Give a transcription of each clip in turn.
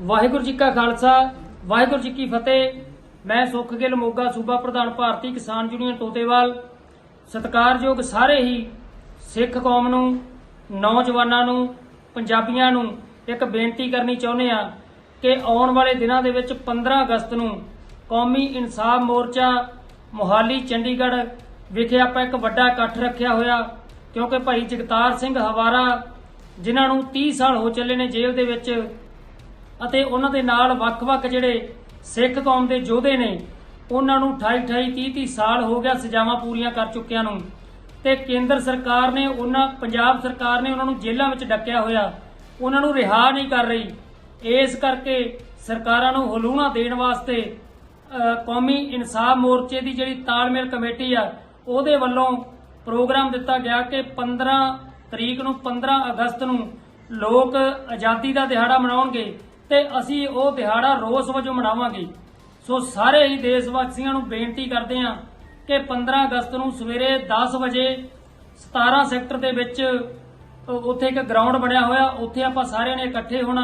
ਵਾਹਿਗੁਰੂ ਜੀ ਕਾ ਖਾਲਸਾ, ਵਾਹਿਗੁਰੂ ਜੀ ਕੀ ਫਤਿਹ। ਮੈਂ ਸੁਖਗਿੱਲ ਮੋਗਾ, ਸੂਬਾ ਪ੍ਰਧਾਨ ਭਾਰਤੀ ਕਿਸਾਨ ਯੂਨੀਅਨ ਤੋਤੇਵਾਲ। ਸਤਿਕਾਰਯੋਗ ਸਾਰੇ ਹੀ ਸਿੱਖ ਕੌਮ ਨੂੰ, ਨੌਜਵਾਨਾਂ ਨੂੰ, ਪੰਜਾਬੀਆਂ ਨੂੰ ਇੱਕ ਬੇਨਤੀ ਕਰਨੀ ਚਾਹੁੰਦੇ ਆ ਕਿ ਆਉਣ ਵਾਲੇ ਦਿਨਾਂ ਦੇ ਵਿੱਚ 15 ਅਗਸਤ ਨੂੰ ਕੌਮੀ ਇਨਸਾਫ ਮੋਰਚਾ ਮੋਹਾਲੀ, ਚੰਡੀਗੜ੍ਹ ਵਿਖੇ ਆਪਾਂ ਇੱਕ ਵੱਡਾ ਇਕੱਠ ਰੱਖਿਆ ਹੋਇਆ, ਕਿਉਂਕਿ ਭਾਈ ਜਗਤਾਰ ਸਿੰਘ ਹਵਾਰਾ, ਜਿਨ੍ਹਾਂ ਨੂੰ 30 ਸਾਲ ਹੋ ਚੱਲੇ ਨੇ ਜੇਲ੍ਹ ਦੇ ਵਿੱਚ ਅਤੇ ਉਹਨਾਂ ਦੇ ਨਾਲ ਵੱਖ-ਵੱਖ ਜਿਹੜੇ ਸਿੱਖ ਕੌਮ ਦੇ ਯੋਧੇ ਨੇ, ਉਹਨਾਂ ਨੂੰ 28 28 30 30 ਸਾਲ ਹੋ ਗਿਆ ਸਜ਼ਾਵਾਂ ਪੂਰੀਆਂ ਕਰ ਚੁੱਕਿਆਂ ਨੂੰ। ਤੇ ਕੇਂਦਰ ਸਰਕਾਰ ਨੇ ਉਹਨਾਂ, ਪੰਜਾਬ ਸਰਕਾਰ ਨੇ ਉਹਨਾਂ ਨੂੰ ਜੇਲ੍ਹਾਂ ਵਿੱਚ ਡੱਕਿਆ ਹੋਇਆ। ਉਹਨਾਂ ਨੂੰ ਰਿਹਾ ਨਹੀਂ ਕਰ ਰਹੀ। ਇਸ ਕਰਕੇ ਸਰਕਾਰਾਂ ਨੂੰ ਹਲੂਣਾ ਦੇਣ ਵਾਸਤੇ ਕੌਮੀ ਇਨਸਾਫ ਮੋਰਚੇ ਦੀ ਜਿਹੜੀ ਤਾਲਮੇਲ ਕਮੇਟੀ ਆ, ਉਹਦੇ ਵੱਲੋਂ ਪ੍ਰੋਗਰਾਮ ਦਿੱਤਾ ਗਿਆ ਕਿ 15 ਤਰੀਕ ਨੂੰ 15 ਅਗਸਤ ਨੂੰ ਲੋਕ ਆਜ਼ਾਦੀ ਦਾ ਦਿਹਾੜਾ ਮਨਾਉਣਗੇ। ਤੇ ਅਸੀਂ ਉਹ ਦਿਹਾੜਾ ਰੋਸ ਵਜੋਂ ਮਨਾਵਾਂਗੇ। ਸੋ ਸਾਰੇ ਹੀ ਦੇਸ਼ ਵਾਸੀਆਂ ਨੂੰ ਬੇਨਤੀ ਕਰਦੇ ਹਾਂ ਕਿ 15 ਅਗਸਤ ਨੂੰ ਸਵੇਰੇ 10 ਵਜੇ 17 ਸੈਕਟਰ ਦੇ ਵਿੱਚ ਉੱਥੇ ਇੱਕ ਗਰਾਊਂਡ ਬਣਿਆ ਹੋਇਆ, ਉੱਥੇ ਆਪਾਂ ਸਾਰਿਆਂ ਨੇ ਇਕੱਠੇ ਹੋਣਾ।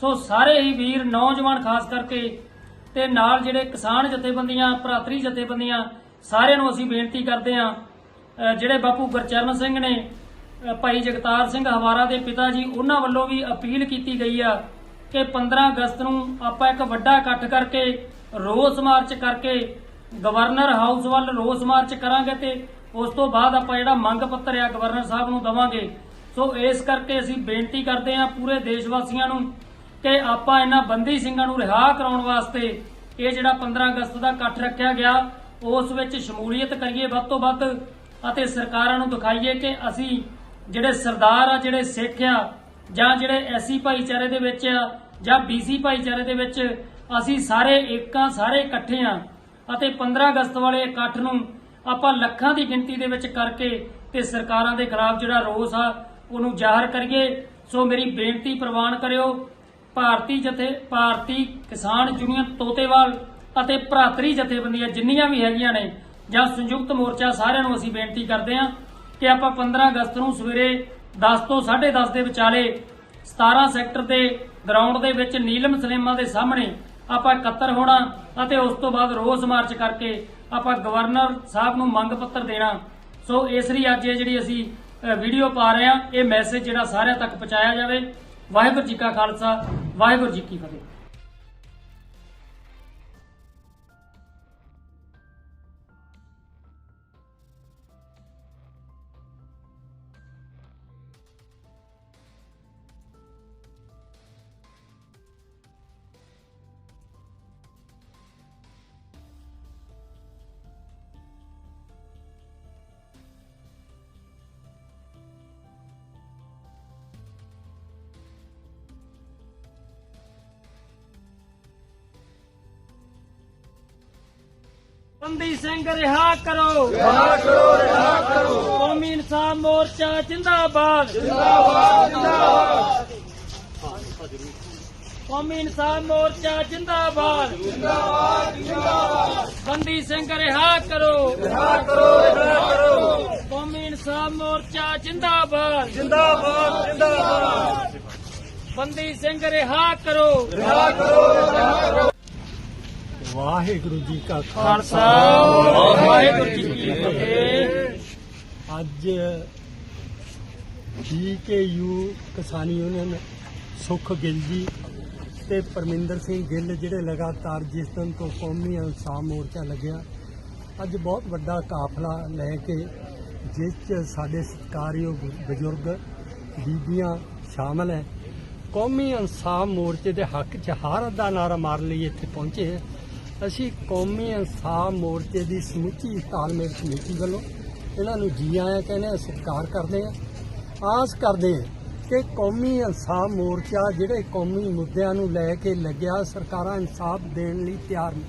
ਸੋ ਸਾਰੇ ਹੀ ਵੀਰ, ਨੌਜਵਾਨ ਖਾਸ ਕਰਕੇ ਤੇ ਨਾਲ ਜਿਹੜੇ ਕਿਸਾਨ ਜਥੇਬੰਦੀਆਂ, ਭਰਾਤਰੀ ਜਥੇਬੰਦੀਆਂ, ਸਾਰਿਆਂ ਨੂੰ ਅਸੀਂ ਬੇਨਤੀ ਕਰਦੇ ਹਾਂ ਜਿਹੜੇ ਬਾਪੂ ਗੁਰਚਰਨ ਸਿੰਘ ਨੇ ਭਾਈ ਜਗਤਾਰ ਸਿੰਘ ਹਵਾਰਾ ਦੇ ਪਿਤਾ ਜੀ, ਉਹਨਾਂ ਵੱਲੋਂ ਵੀ ਅਪੀਲ ਕੀਤੀ ਗਈ ਆ ਕਿ 15 ਅਗਸਤ ਨੂੰ ਆਪਾਂ ਇੱਕ ਵੱਡਾ ਇਕੱਠ ਕਰਕੇ ਰੋਸ ਮਾਰਚ ਕਰਕੇ ਗਵਰਨਰ ਹਾਊਸ ਵੱਲ ਰੋਸ ਮਾਰਚ ਕਰਾਂਗੇ ਤੇ ਉਸ ਤੋਂ ਬਾਅਦ ਆਪਾਂ ਜਿਹੜਾ ਮੰਗ ਪੱਤਰ ਆ ਗਵਰਨਰ ਸਾਹਿਬ ਨੂੰ ਦਵਾਂਗੇ। ਸੋ ਇਸ ਕਰਕੇ ਅਸੀਂ ਬੇਨਤੀ ਕਰਦੇ ਹਾਂ ਪੂਰੇ ਦੇਸ਼ ਵਾਸੀਆਂ ਨੂੰ ਕਿ ਆਪਾਂ ਇਹਨਾਂ ਬੰਦੀ ਸਿੰਘਾਂ ਨੂੰ ਰਿਹਾ ਕਰਾਉਣ ਵਾਸਤੇ ਇਹ ਜਿਹੜਾ 15 ਅਗਸਤ ਦਾ ਇਕੱਠ ਰੱਖਿਆ ਗਿਆ, ਉਸ ਵਿੱਚ ਸ਼ਮੂਲੀਅਤ ਕਰੀਏ ਵੱਧ ਤੋਂ ਵੱਧ ਅਤੇ ਸਰਕਾਰਾਂ ਨੂੰ ਦਿਖਾਈਏ ਕਿ ਅਸੀਂ ਜਿਹੜੇ ਸਰਦਾਰ ਆ, ਜਿਹੜੇ ਸਿੱਖ ਆ ਜਾਂ ਜਿਹੜੇ ਐਸੀ ਭਾਈਚਾਰੇ ਦੇ ਵਿੱਚ ਆ ਜਾਂ ਬੀਸੀ ਭਾਈਚਾਰੇ ਦੇ ਵਿੱਚ ਅਸੀਂ ਸਾਰੇ ਏਕਾਂ, ਸਾਰੇ ਇਕੱਠੇ ਆ ਅਤੇ 15 ਅਗਸਤ ਵਾਲੇ ਇਕੱਠ ਨੂੰ ਆਪਾਂ ਲੱਖਾਂ ਦੀ ਗਿਣਤੀ ਦੇ ਵਿੱਚ ਕਰਕੇ ਤੇ ਸਰਕਾਰਾਂ ਦੇ ਖਿਲਾਫ ਜਿਹੜਾ ਰੋਸ ਆ, ਉਹਨੂੰ ਜ਼ਾਹਰ ਕਰੀਏ। ਸੋ ਮੇਰੀ ਬੇਨਤੀ ਪ੍ਰਵਾਨ ਕਰਿਓ, ਭਾਰਤੀ ਜਥੇ, ਭਾਰਤੀ ਕਿਸਾਨ ਯੂਨੀਅਨ ਤੋਤੇਵਾਲ ਅਤੇ ਭਰਾਤਰੀ ਜਥੇਬੰਦੀਆਂ ਜਿੰਨੀਆਂ ਵੀ ਹੈਗੀਆਂ ਨੇ ਜਾਂ ਸੰਯੁਕਤ ਮੋਰਚਾ, ਸਾਰਿਆਂ ਨੂੰ ਅਸੀਂ ਬੇਨਤੀ ਕਰਦੇ ਹਾਂ ਕਿ ਆਪਾਂ 15 ਅਗਸਤ ਨੂੰ ਸਵੇਰੇ 10 ਤੋਂ 10:30 ਦੇ ਵਿਚਾਲੇ 17 ਸੈਕਟਰ ਦੇ ਗਰਾਊਂਡ ਦੇ ਵਿੱਚ ਨੀਲਮ ਸਲੇਮਾ ਦੇ ਸਾਹਮਣੇ ਆਪਾਂ ਇਕੱਤਰ ਹੋਣਾ ਅਤੇ ਉਸ ਤੋਂ ਬਾਅਦ ਰੋਸ ਮਾਰਚ ਕਰਕੇ ਆਪਾਂ ਗਵਰਨਰ ਸਾਹਿਬ ਨੂੰ ਮੰਗ ਪੱਤਰ ਦੇਣਾ। ਸੋ ਇਸ ਲਈ ਅੱਜ ਇਹ ਜਿਹੜੀ ਅਸੀਂ ਵੀਡੀਓ ਪਾ ਰਹੇ ਹਾਂ, ਇਹ ਮੈਸੇਜ ਜਿਹੜਾ ਸਾਰਿਆਂ ਤੱਕ ਪਹੁੰਚਾਇਆ ਜਾਵੇ। ਵਾਹਿਗੁਰੂ ਜੀ ਕਾ ਖਾਲਸਾ, ਵਾਹਿਗੁਰੂ ਜੀ ਕੀ ਫਤਿਹ। ਬੰਦੀ ਸਿੰਘ ਰਿਹਾ ਕਰੋ। ਰਿਹਾ ਕਰੋ ਰਿਹਾ ਕਰੋ। ਕੌਮੀ ਇਨਸਾਫ ਮੋਰਚਾ ਜਿੰਦਾਬਾਦ। ਜਿੰਦਾਬਾਦ ਜਿੰਦਾਬਾਦ। ਕੌਮੀ ਇਨਸਾਫ ਮੋਰਚਾ ਜਿੰਦਾਬਾਦ। ਜਿੰਦਾਬਾਦ ਜਿੰਦਾਬਾਦ। ਬੰਦੀ ਸਿੰਘ ਰਿਹਾ ਕਰੋ। ਰਿਹਾ ਕਰੋ ਰਿਹਾ ਕਰੋ। ਕੌਮੀ ਇਨਸਾਫ ਮੋਰਚਾ ਜਿੰਦਾਬਾਦ। ਜਿੰਦਾਬਾਦ ਜਿੰਦਾਬਾਦ। ਬੰਦੀ ਸਿੰਘ ਰਿਹਾ ਕਰੋ। ਵਾਹਿਗੁਰੂ ਜੀ ਕਾ ਖਾਲਸਾ। ਵਾਹਿਗੁਰੂ ਜੀ ਕੀ ਫਤਿਹ। ਅੱਜ ਡੀਕੇਯੂ ਕਿਸਾਨ ਯੂਨੀਅਨ ਸੁਖ ਗਿੱਲ ਜੀ ਤੇ ਪਰਮਿੰਦਰ ਸਿੰਘ ਗਿੱਲ ਜਿਹੜੇ ਲਗਾਤਾਰ ਜਿਸ ਦਿਨ ਤੋਂ ਕੌਮੀ ਇਨਸਾਫ ਮੋਰਚਾ ਲੱਗਿਆ ਅੱਜ ਬਹੁਤ ਵੱਡਾ ਕਾਫਲਾ ਲੈ ਕੇ ਜਿਸ 'ਚ ਸਾਡੇ ਸਤਿਕਾਰਯੋਗ ਬਜ਼ੁਰਗ ਬੀਬੀਆਂ ਸ਼ਾਮਲ ਹੈ। ਕੌਮੀ ਇਨਸਾਫ ਮੋਰਚੇ ਦੇ ਹੱਕ 'ਚ ਹਾਰ ਦਾ ਨਾਰਾ ਮਾਰਨ ਲਈ ਇੱਥੇ ਪਹੁੰਚੇ ਹਾਂ। ਅਸੀਂ ਕੌਮੀ ਇਨਸਾਫ ਮੋਰਚੇ ਦੀ ਸਮੁੱਚੀ ਤਾਲਮੇਲ ਕਮੇਟੀ ਵੱਲੋਂ ਇਹਨਾਂ ਨੂੰ ਜੀ ਆਇਆਂ ਕਹਿੰਦੇ ਹਾਂ, ਸਤਿਕਾਰ ਕਰਦੇ ਹਾਂ। ਆਸ ਕਰਦੇ ਹਾਂ ਕਿ ਕੌਮੀ ਇਨਸਾਫ ਮੋਰਚਾ ਜਿਹੜੇ ਕੌਮੀ ਮੁੱਦਿਆਂ ਨੂੰ ਲੈ ਕੇ ਲੱਗਿਆ, ਸਰਕਾਰਾਂ ਇਨਸਾਫ ਦੇਣ ਲਈ ਤਿਆਰ ਨੇ।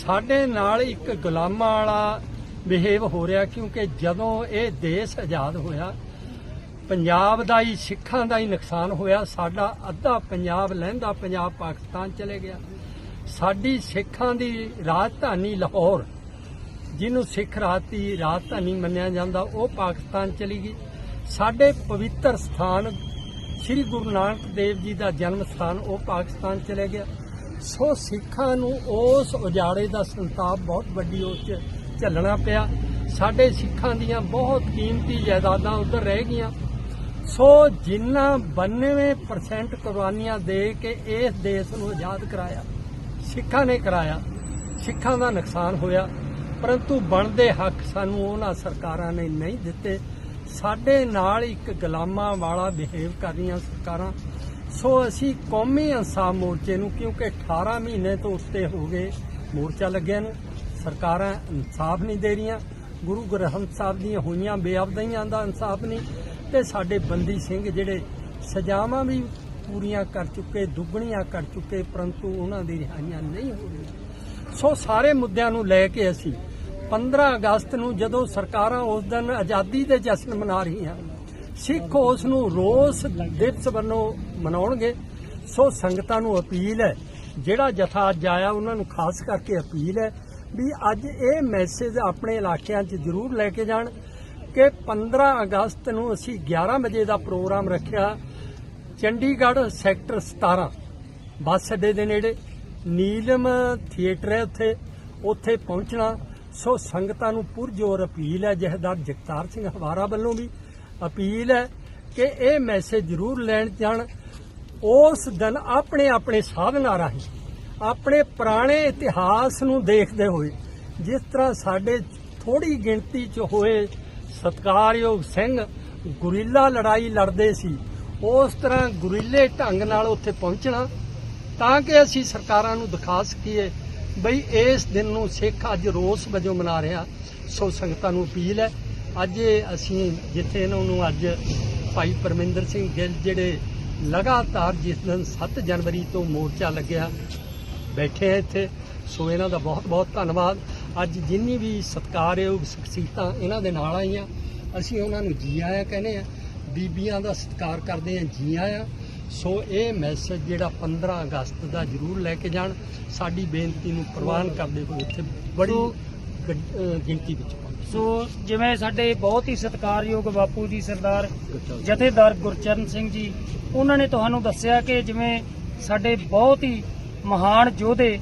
ਸਾਡੇ ਨਾਲ ਇੱਕ ਗੁਲਾਮਾਂ ਵਾਲਾ ਬਿਹੇਵ ਹੋ ਰਿਹਾ, ਕਿਉਂਕਿ ਜਦੋਂ ਇਹ ਦੇਸ਼ ਆਜ਼ਾਦ ਹੋਇਆ, ਪੰਜਾਬ ਦਾ ਹੀ, ਸਿੱਖਾਂ ਦਾ ਹੀ ਨੁਕਸਾਨ ਹੋਇਆ, ਸਾਡਾ ਅੱਧਾ ਪੰਜਾਬ, ਲਹਿੰਦਾ ਪੰਜਾਬ ਪਾਕਿਸਤਾਨ ਚਲੇ ਗਿਆ। ਸਾਡੀ ਸਿੱਖਾਂ ਦੀ ਰਾਜਧਾਨੀ ਲਾਹੌਰ, ਜਿਹਨੂੰ ਸਿੱਖ ਰਾਜ ਦੀ ਰਾਜਧਾਨੀ ਮੰਨਿਆ ਜਾਂਦਾ, ਉਹ ਪਾਕਿਸਤਾਨ ਚਲੀ ਗਈ। ਸਾਡੇ ਪਵਿੱਤਰ ਸਥਾਨ, ਸ੍ਰੀ ਗੁਰੂ ਨਾਨਕ ਦੇਵ ਜੀ ਦਾ ਜਨਮ ਸਥਾਨ, ਉਹ ਪਾਕਿਸਤਾਨ ਚਲੇ ਗਿਆ। ਸੋ ਸਿੱਖਾਂ ਨੂੰ ਉਸ ਉਜਾੜੇ ਦਾ ਸੰਤਾਪ ਬਹੁਤ ਵੱਡੀ ਉਸ 'ਚ ਝੱਲਣਾ ਪਿਆ। ਸਾਡੇ ਸਿੱਖਾਂ ਦੀਆਂ ਬਹੁਤ ਕੀਮਤੀ ਜਾਇਦਾਦਾਂ ਉੱਧਰ ਰਹਿ ਗਈਆਂ। ਸੋ ਜਿੰਨਾ 92% ਕੁਰਬਾਨੀਆਂ ਦੇ ਕੇ ਇਸ ਦੇਸ਼ ਨੂੰ ਆਜ਼ਾਦ ਕਰਾਇਆ ਸਿੱਖਾਂ ਨੇ ਕਰਾਇਆ। ਸਿੱਖਾਂ ਦਾ ਨੁਕਸਾਨ ਹੋਇਆ। ਪਰੰਤੂ ਬਣਦੇ ਹੱਕ ਸਾਨੂੰ ਉਹਨਾਂ ਸਰਕਾਰਾਂ ਨੇ ਨਹੀਂ ਦਿੱਤੇ। ਸਾਡੇ ਨਾਲ ਇੱਕ ਗੁਲਾਮਾਂ ਵਾਲਾ ਬਿਹੇਵ ਕਰ ਰਹੀਆਂ ਸਰਕਾਰਾਂ। ਸੋ ਅਸੀਂ ਕੌਮੀ ਇਨਸਾਫ ਮੋਰਚੇ ਨੂੰ, ਕਿਉਂਕਿ 18 ਮਹੀਨੇ ਤੋਂ ਉੱਤੇ ਹੋ ਗਏ ਮੋਰਚਾ ਲੱਗਿਆ ਨੂੰ, ਸਰਕਾਰਾਂ ਇਨਸਾਫ ਨਹੀਂ ਦੇ ਰਹੀਆਂ। ਗੁਰੂ ਗ੍ਰੰਥ ਸਾਹਿਬ ਦੀਆਂ ਹੋਈਆਂ ਬੇਅਬਦਈਆਂ ਦਾ ਇਨਸਾਫ ਨਹੀਂ। ਤੇ ਸਾਡੇ ਬੰਦੀ ਸਿੰਘ ਜਿਹੜੇ ਸਜ਼ਾਵਾਂ ਵੀ ਪੂਰੀਆਂ ਕਰ ਚੁੱਕੇ, ਦੁੱਗਣੀਆਂ ਕਰ ਚੁੱਕੇ, ਪਰੰਤੂ ਉਹਨਾਂ ਦੀ ਰਿਹਾਈਆਂ ਨਹੀਂ ਹੋ ਰਹੀਆਂ। ਸੋ ਸਾਰੇ ਮੁੱਦਿਆਂ ਨੂੰ ਲੈ ਕੇ ਅਸੀਂ 15 ਅਗਸਤ ਨੂੰ ਜਦੋਂ ਸਰਕਾਰਾਂ ਉਸ ਦਿਨ ਆਜ਼ਾਦੀ ਦੇ ਜਸ਼ਨ ਮਨਾ ਰਹੀਆਂ, ਸਿੱਖ ਉਸ ਨੂੰ ਰੋਸ ਦਿਵਸ ਵੱਲੋਂ ਮਨਾਉਣਗੇ। ਸੋ ਸੰਗਤਾਂ ਨੂੰ ਅਪੀਲ ਹੈ, ਜਿਹੜਾ ਜਥਾ ਅੱਜ ਆਇਆ ਉਹਨਾਂ ਨੂੰ ਖਾਸ ਕਰਕੇ ਅਪੀਲ ਹੈ ਵੀ ਅੱਜ ਇਹ ਮੈਸੇਜ ਆਪਣੇ ਇਲਾਕਿਆਂ 'ਚ ਜ਼ਰੂਰ ਲੈ ਕੇ ਜਾਣ ਕਿ 15 ਅਗਸਤ ਨੂੰ ਅਸੀਂ 11 ਵਜੇ ਦਾ ਪ੍ਰੋਗਰਾਮ ਰੱਖਿਆ ਚੰਡੀਗੜ੍ਹ ਸੈਕਟਰ 17 ਬੱਸ ਅੱਡੇ ਦੇ ਨੇੜੇ ਨੀਲਮ ਥੀਏਟਰ ਹੈ ਉੱਥੇ ਉੱਥੇ ਪਹੁੰਚਣਾ। ਸੋ ਸੰਗਤਾਂ ਨੂੰ ਪੁਰਜੋਰ ਅਪੀਲ ਹੈ, ਜਹਦਾਰ ਜਗਤਾਰ ਸਿੰਘ ਹਵਾਰਾ ਵੱਲੋਂ ਵੀ ਅਪੀਲ ਹੈ ਕਿ ਇਹ ਮੈਸੇਜ ਜ਼ਰੂਰ ਲੈਣ ਜਾਣ। ਉਸ ਦਿਨ ਆਪਣੇ ਆਪਣੇ ਸਾਧਨਾਂ ਰਾਹੀਂ, ਆਪਣੇ ਪੁਰਾਣੇ ਇਤਿਹਾਸ ਨੂੰ ਦੇਖਦੇ ਹੋਏ, ਜਿਸ ਤਰ੍ਹਾਂ ਸਾਡੇ ਥੋੜੀ ਗਿਣਤੀ 'ਚ ਹੋਏ ਸਤਿਕਾਰਯੋਗ ਸਿੰਘ ਗੁਰੀਲਾ ਲੜਾਈ ਲੜਦੇ ਸੀ ਉਸ ਤਰ੍ਹਾਂ ਗੁਰੀਲੇ ਢੰਗ ਨਾਲ ਉੱਥੇ ਪਹੁੰਚਣਾ, ਤਾਂ ਕਿ ਅਸੀਂ ਸਰਕਾਰਾਂ ਨੂੰ ਦਿਖਾ ਸਕੀਏ ਬਈ ਇਸ ਦਿਨ ਨੂੰ ਸਿੱਖ ਅੱਜ ਰੋਸ ਵਜੋਂ ਮਨਾ ਰਿਹਾ। ਸੋ ਸੰਗਤਾਂ ਨੂੰ ਅਪੀਲ ਹੈ, ਅੱਜ ਅਸੀਂ ਜਿੱਥੇ ਇਹਨਾਂ ਨੂੰ ਅੱਜ ਭਾਈ ਪਰਮਿੰਦਰ ਸਿੰਘ ਗਿੱਲ ਜਿਹੜੇ ਲਗਾਤਾਰ ਜਿਸ ਦਿਨ 7 ਜਨਵਰੀ ਤੋਂ ਮੋਰਚਾ ਲੱਗਿਆ, ਬੈਠੇ ਆ ਇੱਥੇ। ਸੋ ਇਹਨਾਂ ਦਾ ਬਹੁਤ ਬਹੁਤ ਧੰਨਵਾਦ। ਅੱਜ ਜਿੰਨੀ ਵੀ ਸਤਿਕਾਰਯੋਗ ਸ਼ਖਸੀਅਤਾਂ ਇਹਨਾਂ ਦੇ ਨਾਲ ਆਈਆਂ, ਅਸੀਂ ਉਹਨਾਂ ਨੂੰ ਜੀ ਆਇਆਂ ਕਹਿੰਦੇ ਆ ਬੀਬੀਆਂ ਦਾ ਸਤਿਕਾਰ ਕਰਦੇ ਆ ਜੀ ਆਇਆਂ ਸੋ ਇਹ ਮੈਸੇਜ ਜਿਹੜਾ 15 ਅਗਸਤ ਦਾ ਜ਼ਰੂਰ ਲੈ ਕੇ ਜਾਣ। ਸਾਡੀ ਬੇਨਤੀ ਨੂੰ ਪ੍ਰਵਾਨ ਕਰਦੇ ਹੋਏ ਇੱਥੇ ਬੜੀ ਗਿਣਤੀ ਵਿੱਚ ਸੋ ਜਿਵੇਂ ਸਾਡੇ ਬਹੁਤ ਹੀ ਸਤਿਕਾਰਯੋਗ ਬਾਪੂ ਜੀ ਸਰਦਾਰ ਜਥੇਦਾਰ ਗੁਰਚਰਨ ਸਿੰਘ ਜੀ ਉਹਨਾਂ ਨੇ ਤੁਹਾਨੂੰ ਦੱਸਿਆ ਕਿ ਜਿਵੇਂ ਸਾਡੇ ਬਹੁਤ ਹੀ ਮਹਾਨ ਯੋਧੇ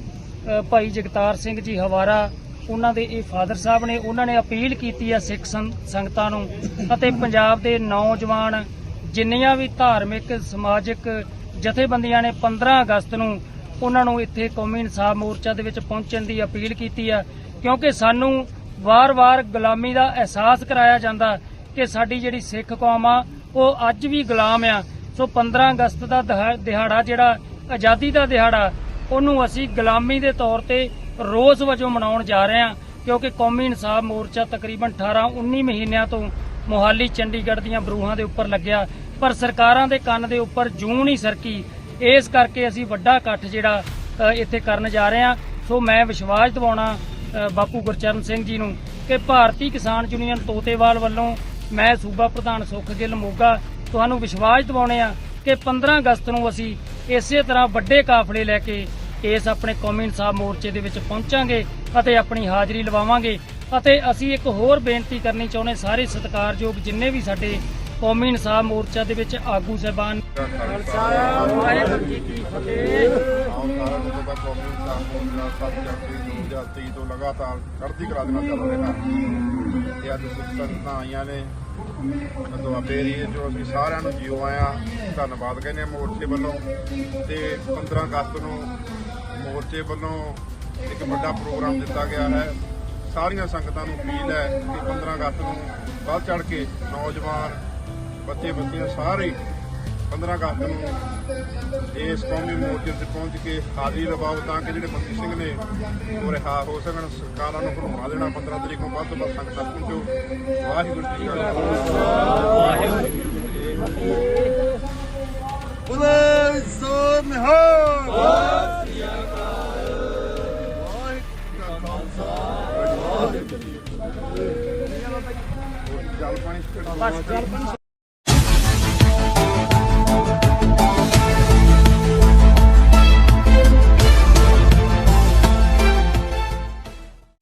ਭਾਈ ਜਗਤਾਰ ਸਿੰਘ ਜੀ ਹਵਾਰਾ ਉਹਨਾਂ ਦੇ ਇਹ ਫਾਦਰ ਸਾਹਿਬ ਨੇ ਉਹਨਾਂ ਨੇ ਅਪੀਲ ਕੀਤੀ ਹੈ ਸਿੱਖ ਸੰਗਤਾਂ ਨੂੰ ਅਤੇ ਪੰਜਾਬ ਦੇ ਨੌਜਵਾਨ ਜਿੰਨੀਆਂ ਵੀ ਧਾਰਮਿਕ, ਸਮਾਜਿਕ ਜਥੇਬੰਦੀਆਂ ਨੇ 15 ਅਗਸਤ ਨੂੰ ਉਹਨਾਂ ਨੂੰ ਇੱਥੇ ਕੌਮੀ ਇਨਸਾਫ ਮੋਰਚਾ ਦੇ ਵਿੱਚ ਪਹੁੰਚਣ ਦੀ ਅਪੀਲ ਕੀਤੀ ਆ, ਕਿਉਂਕਿ ਸਾਨੂੰ ਵਾਰ-ਵਾਰ ਗੁਲਾਮੀ ਦਾ ਅਹਿਸਾਸ ਕਰਾਇਆ ਜਾਂਦਾ ਕਿ ਸਾਡੀ ਜਿਹੜੀ ਸਿੱਖ ਕੌਮ ਆ, ਉਹ ਅੱਜ ਵੀ ਗੁਲਾਮ ਆ। ਸੋ 15 ਅਗਸਤ ਦਾ ਦਿਹਾ- ਦਿਹਾੜਾ ਜਿਹੜਾ ਆਜ਼ਾਦੀ ਦਾ ਦਿਹਾੜਾ, ਉਹਨੂੰ ਅਸੀਂ ਗੁਲਾਮੀ ਦੇ ਤੌਰ ਤੇ ਰੋਜ਼ ਵਜੋਂ ਮਨਾਉਣ ਜਾ ਰਹੇ ਹਾਂ, ਕਿਉਂਕਿ ਕੌਮੀ ਇਨਸਾਫ ਮੋਰਚਾ ਤਕਰੀਬਨ 18 19 ਮਹੀਨਿਆਂ ਤੋਂ ਮੋਹਾਲੀ, ਚੰਡੀਗੜ੍ਹ ਦੀਆਂ ਬਰੂਹਾਂ ਦੇ ਉੱਪਰ ਲੱਗਿਆ। ਪਰ ਸਰਕਾਰਾਂ ਦੇ ਕੰਨ ਦੇ ਉੱਪਰ ਜੂੰ ਨਹੀਂ ਸਰਕੀ। ਇਸ ਕਰਕੇ ਅਸੀਂ ਵੱਡਾ ਇਕੱਠ ਜਿਹੜਾ ਇੱਥੇ ਕਰਨ ਜਾ ਰਹੇ ਹਾਂ। ਸੋ ਮੈਂ ਵਿਸ਼ਵਾਸ ਦਿਵਾਉਣਾ ਬਾਪੂ ਗੁਰਚਰਨ ਸਿੰਘ ਜੀ ਨੂੰ ਕਿ ਭਾਰਤੀ ਕਿਸਾਨ ਯੂਨੀਅਨ ਤੋਤੇਵਾਲ ਵੱਲੋਂ ਮੈਂ ਸੂਬਾ ਪ੍ਰਧਾਨ ਸੁਖਗਿੱਲ ਮੋਗਾ ਤੁਹਾਨੂੰ ਵਿਸ਼ਵਾਸ ਦਿਵਾਉਣੇ ਆ ਕਿ 15 ਅਗਸਤ ਨੂੰ ਅਸੀਂ ਇਸੇ ਤਰ੍ਹਾਂ ਵੱਡੇ ਕਾਫਲੇ ਲੈ ਕੇ ਇਸ ਆਪਣੇ ਕੌਮੀ ਇਨਸਾਫ ਮੋਰਚੇ ਦੇ ਵਿੱਚ ਪਹੁੰਚਾਂਗੇ ਅਤੇ ਆਪਣੀ ਹਾਜ਼ਰੀ ਲਵਾਵਾਂਗੇ। ਅਤੇ ਅਸੀਂ ਇੱਕ ਹੋਰ ਬੇਨਤੀ ਕਰਨੀ ਚਾਹੁੰਦੇ, ਸਾਰੇ ਸਤਿਕਾਰਯੋਗ ਜਿੰਨੇ ਵੀ ਸਾਡੇ ਕੌਮੀ ਇਨਸਾਫ ਮੋਰਚਾ ਦੇ ਵਿੱਚ ਆਗੂ ਸਹਿਬਾਨ। ਤੋਂ ਲਗਾਤਾਰ ਚੜ੍ਹਦੀ ਕਲਾ ਦੇ ਚੱਲ ਰਿਹਾ ਤੇ ਅੱਜ ਸਿੱਖ ਆਈਆਂ ਨੇ ਦੁਆਬੇ ਏਰੀਏ ਜੋ ਅਸੀਂ ਸਾਰਿਆਂ ਨੂੰ ਜੀਓ ਆਇਆ ਧੰਨਵਾਦ। ਕਹਿੰਦੇ ਮੋਰਚੇ ਵੱਲੋਂ ਤੇ 15 ਅਗਸਤ ਨੂੰ ਮੋਰਚੇ ਵੱਲੋਂ ਇੱਕ ਵੱਡਾ ਪ੍ਰੋਗਰਾਮ ਦਿੱਤਾ ਗਿਆ ਹੈ। ਸਾਰੀਆਂ ਸੰਗਤਾਂ ਨੂੰ ਅਪੀਲ ਹੈ ਕਿ 15 ਅਗਸਤ ਨੂੰ ਵੱਧ ਚੜ ਕੇ ਨੌਜਵਾਨ, ਬੱਚੇ, ਬੱਚੀਆਂ ਸਾਰੇ ਹੀ 15 ਅਗਸਤ ਨੂੰ ਇਸ ਕੌਮੀ ਮੋਰਚੇ ਤੇ ਪਹੁੰਚ ਕੇ ਹਾਜ਼ਰੀ ਲਵਾਓ ਤਾਂ ਕਿ ਜਿਹੜੇ ਬੰਦੀ ਸਿੰਘ ਨੇ ਉਹ ਰਿਹਾ ਹੋ ਸਕਣ। ਸਰਕਾਰਾਂ ਨੂੰ ਭਰਮਾ ਦੇਣਾ 15 ਤਰੀਕ ਨੂੰ ਵੱਧ ਤੋਂ ਵੱਧ ਸੰਗਤਾਂ ਪਹੁੰਚੋ। ਵਾਹਿਗੁਰੂ ਜੀ ਕਾ ਖਾਲਸਾ।